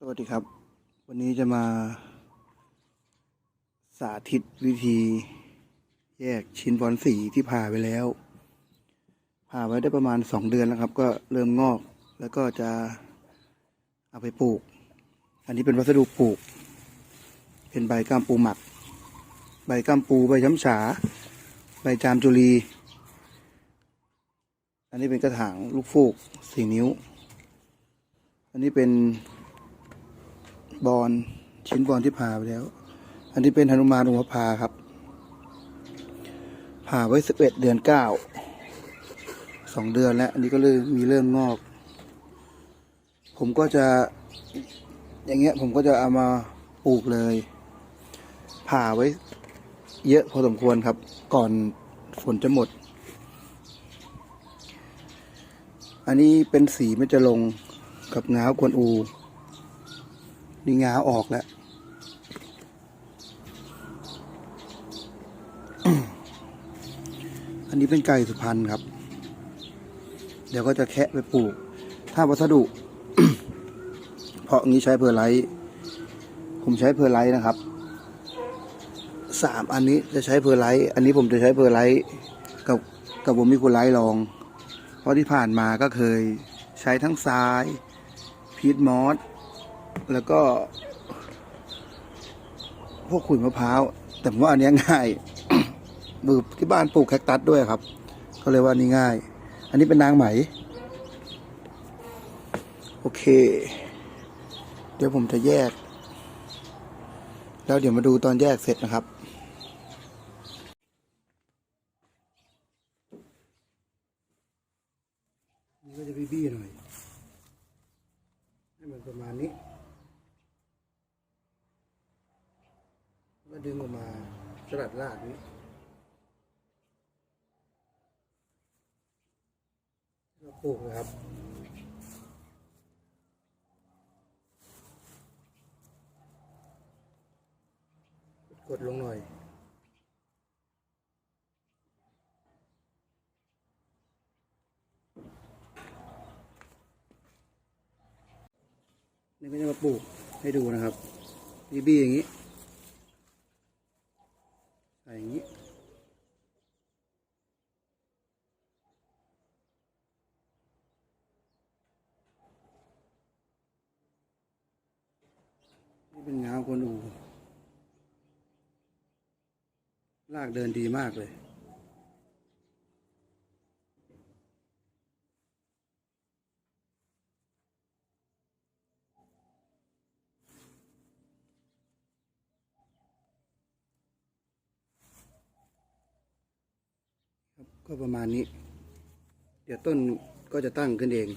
สวัสดีครับ วันนี้จะมา สาธิตวิธี แยกชิ้นบอลสีที่ผ่าไปแล้ว ผ่าไว้ได้ประมาณสองเดือนแล้วครับ ก็เริ่มงอก แล้วก็จะเอาไปปลูก อันนี้เป็นวัสดุปลูก เป็นใบก้ามปูหมัก ใบก้ามปูใบช้ำฉา ใบจามจุลี อันนี้เป็นกระถางลูกฟูกสี่นิ้ว อันนี้เป็น บอลชิ้นบอลที่ผ่าไปแล้ว อันนี้เป็นหนุมานอุมพาครับ ผ่าไว้สิบเอ็ดเดือนเก้าสองเดือนแล้ว อันนี้ก็เลยมีเริ่มงอก ผมก็จะ อย่างเงี้ยผมก็จะเอามาปลูกเลย ผ่าไว้ เยอะพอสมควรครับ ก่อนฝนจะหมด อันนี้เป็นสีไมันจะลงกับงาวกวนอู นี่งาออกแล้ว อันนี้เป็นไก่สุพรรณครับ เดี๋ยวก็จะแคะไปปลูก ถ้าวัสดุ เพราะงี้ใช้เพอร์ไลท์ผมใช้เพอร์ไลท์นะครับสามอันนี้จะใช้เพอร์ไลท์อันนี้ผมจะใช้เพอร์ไลท์กับกับผมมีคุณไลท์ลอง เพราะที่ผ่านมาก็เคยใช้ทั้งทรายพีทมอส แล้วก็ พวกขุยมะพร้าว แต่ผมว่าอันนี้ง่ายมือที่บ้านปลูกแคคตัสด้วยครับ ก็เลยว่านี่ง่าย อันนี้เป็นนางไหม โอเค เดี๋ยวผมจะแยก แล้วเดี๋ยวมาดูตอนแยกเสร็จนะครับนี่ก็จะบี้ๆหน่อย ให้มันประมาณนี้ ก็ดึงออกมา สลัดรากนี้แล้วปลูกนะครับ กดลงหน่อยนี่ก็จะมาปลูกให้ดูนะครับบีบีอย่างนี้ ใส่อย่างนี้ นี่เป็นงาวกวนอูลากเดินดีมากเลยก็ประมาณนี้ เดี๋ยวต้นก็จะตั้งขึ้นเอง